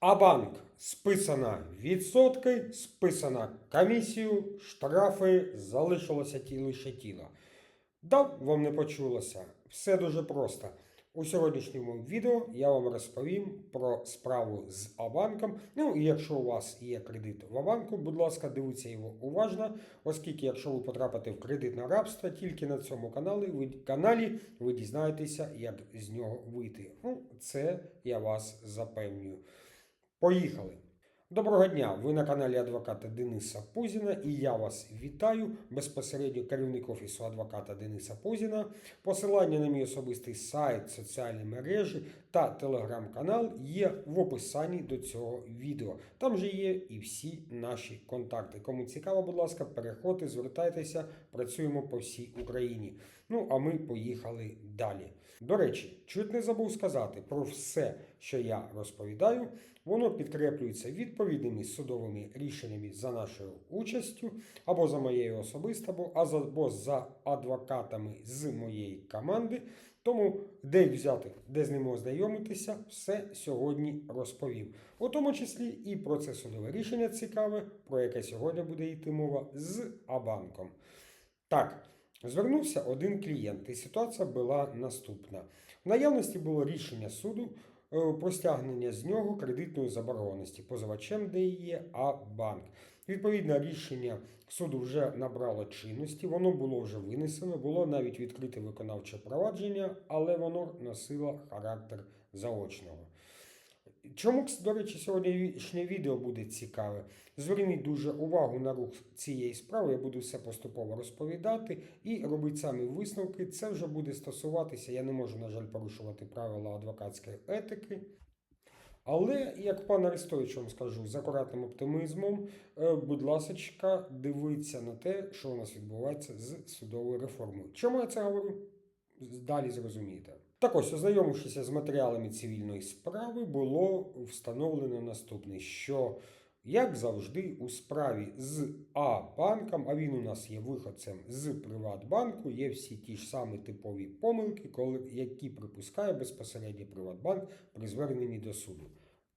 А банк списана відсотки, списана комісію, штрафи, залишилося ті лише тіло. Да, вам не почулося. Все дуже просто. У сьогоднішньому відео я вам розповім про справу з Абанком. Ну і якщо у вас є кредит в Абанку, будь ласка, дивіться його уважно, оскільки якщо ви потрапите в кредитне рабство, тільки на цьому каналі ви, каналі ви дізнаєтеся, як з нього вийти. Ну, це я вас запевнюю. Поїхали! Доброго дня! Ви на каналі адвоката Дениса Пузіна і я вас вітаю безпосередньо керівник офісу адвоката Дениса Пузіна. Посилання на мій особистий сайт, соціальні мережі та телеграм-канал є в описанні до цього відео. Там же є і всі наші контакти. Кому цікаво, будь ласка, переходьте, звертайтеся, працюємо по всій Україні. Ну а ми поїхали далі. До речі, чуть не забув сказати про все, що я розповідаю. Воно підкріплюється відповідними судовими рішеннями за нашою участю, або за моєю особистою, або за адвокатами з моєї команди. Тому де взяти, де з ними ознайомитися, все сьогодні розповім. У тому числі і про це судове рішення цікаве, про яке сьогодні буде йти мова з Абанком. Так, звернувся один клієнт, і ситуація була наступна. В наявності було рішення суду е, про стягнення з нього кредитної заборгованості позивачем ДІЄ А банк. Відповідне рішення суду вже набрало чинності, воно було вже винесено, було навіть відкрите виконавче провадження, але воно носило характер заочного. Чому, до речі, сьогоднішнє відео буде цікаве? Зверніть дуже увагу на рух цієї справи, я буду все поступово розповідати і робити самі висновки. Це вже буде стосуватися, я не можу, на жаль, порушувати правила адвокатської етики. Але, як пан Арестович вам скажу, з акуратним оптимізмом, е, будь ласка, дивіться на те, що у нас відбувається з судовою реформою. Чому я це говорю? Далі зрозумієте. Так ось, ознайомившися з матеріалами цивільної справи, було встановлено наступне, що, як завжди, у справі з А банком, а він у нас є виходцем з Приватбанку, є всі ті ж самі типові помилки, коли, які припускає безпосередньо Приватбанк при зверненні до суду.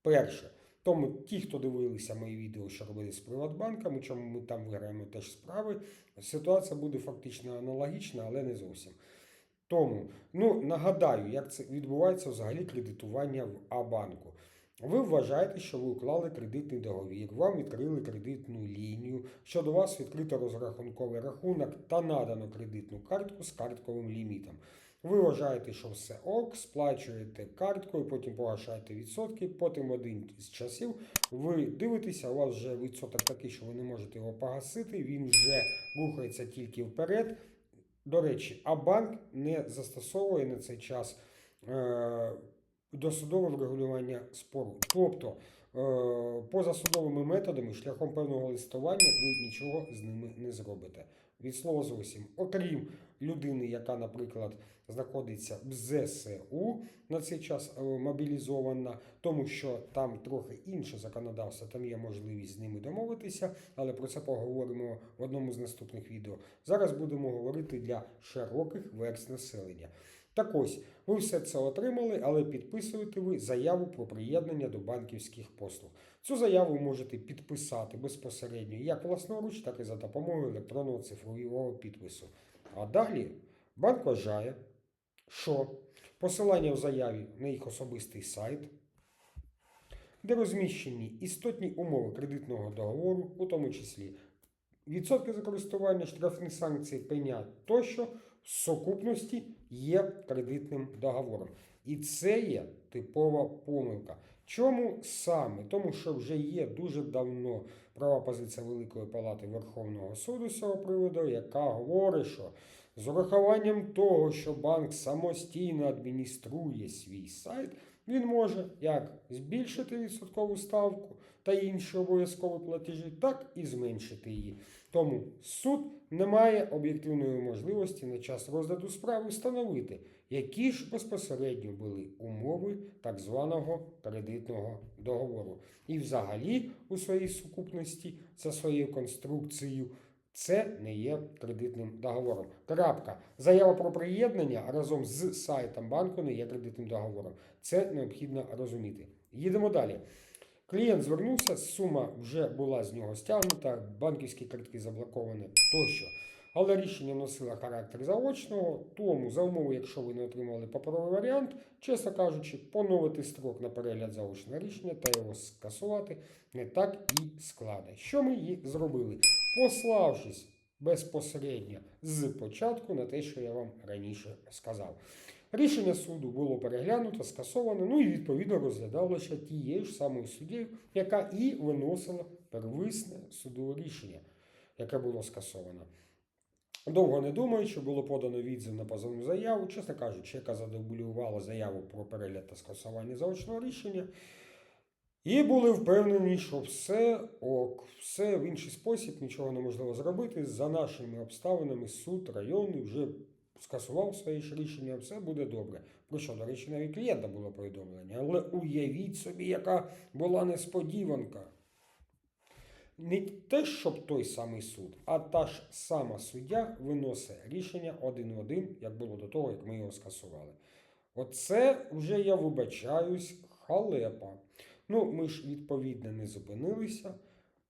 Перше. Тому ті, хто дивилися мої відео, що робили з Приватбанком, чому ми там виграємо теж справи, ситуація буде фактично аналогічна, але не зовсім. Тому, ну нагадаю, як це відбувається взагалі кредитування в А-банку. Ви вважаєте, що ви уклали кредитний договір, вам відкрили кредитну лінію, що до вас відкрито розрахунковий рахунок та надано кредитну картку з картковим лімітом. Ви вважаєте, що все ок, сплачуєте карткою, потім погашаєте відсотки, потім один з часів ви дивитеся, у вас вже відсоток такий, що ви не можете його погасити, він вже рухається тільки вперед. До речі, а банк не застосовує на цей час е, досудове врегулювання спору. Тобто, е, позасудовими методами, шляхом певного листування, ви нічого з ними не зробите. Від слова зовсім, окрім людини, яка, наприклад, знаходиться в ЗСУ на цей час е, мобілізована, тому що там трохи інше законодавство, там є можливість з ними домовитися, але про це поговоримо в одному з наступних відео. Зараз будемо говорити для широких верст населення. Так ось, ви все це отримали, але підписуєте ви заяву про приєднання до банківських послуг. Цю заяву можете підписати безпосередньо як власноруч, так і за допомогою електронного цифрового підпису. А далі банк вважає, що посилання в заяві на їх особистий сайт, де розміщені істотні умови кредитного договору, у тому числі відсотки за користування, штрафні санкції, пеня тощо в сукупності є кредитним договором. І це є типова помилка. Чому саме? Тому що вже є дуже давно права позиція Великої Палати Верховного суду з цього приводу, яка говорить, що з урахуванням того, що банк самостійно адмініструє свій сайт, він може як збільшити відсоткову ставку та інші обов'язкові платежі, так і зменшити її. Тому суд не має об'єктивної можливості на час розгляду справи встановити, які ж безпосередньо були умови так званого кредитного договору. І взагалі у своїй сукупності за своєю конструкцією. Це не є кредитним договором. Крапка. Заява про приєднання разом з сайтом банку не є кредитним договором. Це необхідно розуміти. Їдемо далі. Клієнт звернувся, сума вже була з нього стягнута, банківські картки заблоковані тощо. Але рішення носило характер заочного, тому за умови, якщо ви не отримали паперовий варіант, чесно кажучи, поновити строк на перегляд заочного рішення та його скасувати не так і складно. Що ми і зробили? Пославшись безпосередньо з початку на те, що я вам раніше сказав. Рішення суду було переглянуто, скасовано, ну і відповідно розглядалося тією ж самою суддєю, яка і виносила первисне судове рішення, яке було скасовано. Довго не думаючи, було подано відзив на позовну заяву, чесно кажучи, яка задоволювала заяву про перегляд та скасування заочного рішення. І були впевнені, що все ок, все в інший спосіб, нічого неможливо зробити. За нашими обставинами суд районний вже скасував своє рішення, все буде добре. Про що, до речі, навіть клієнта було повідомлення. Але уявіть собі, яка була несподіванка. Не те, щоб той самий суд, а та ж сама суддя виносить рішення один в один, як було до того, як ми його скасували. Оце вже я вибачаюсь, халепа. Ну, ми ж відповідно не зупинилися,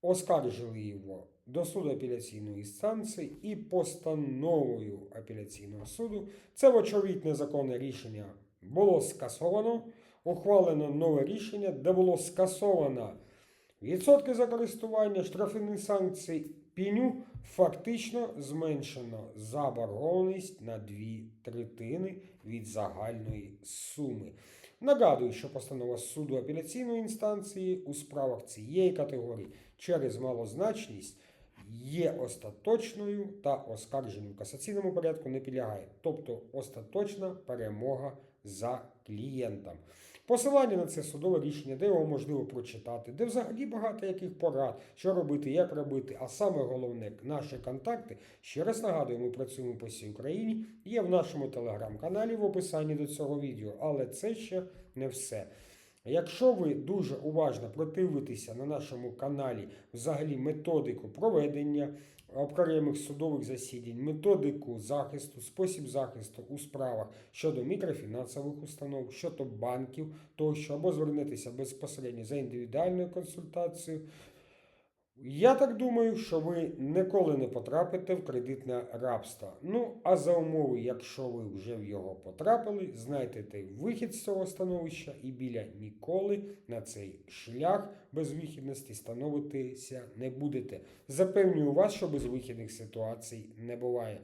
оскаржили його до суду апеляційної інстанції і постановою апеляційного суду це вочевидь незаконне рішення було скасовано, ухвалено нове рішення, де було скасовано відсотки за користування, штрафні санкції, піню фактично зменшено заборгованість на дві третини від загальної суми. Нагадую, що постанова суду апеляційної інстанції у справах цієї категорії через малозначність є остаточною та оскарженню в касаційному порядку не підлягає, тобто остаточна перемога за клієнтом. Посилання на це судове рішення, де його можливо прочитати, де взагалі багато яких порад, що робити, як робити. А саме головне, наші контакти, ще раз нагадую, ми працюємо по всій Україні, є в нашому телеграм-каналі в описанні до цього відео, але це ще не все. Якщо ви дуже уважно противитеся на нашому каналі взагалі методику проведення окремих судових засідань, методику захисту, спосіб захисту у справах щодо мікрофінансових установ, щодо банків тощо, або звернутися безпосередньо за індивідуальною консультацією. Я так думаю, що ви ніколи не потрапите в кредитне рабство. Ну, а за умови, якщо ви вже в його потрапили, знайдете вихід з цього становища і біля ніколи на цей шлях безвихідності становитися не будете. Запевнюю вас, що безвихідних ситуацій не буває.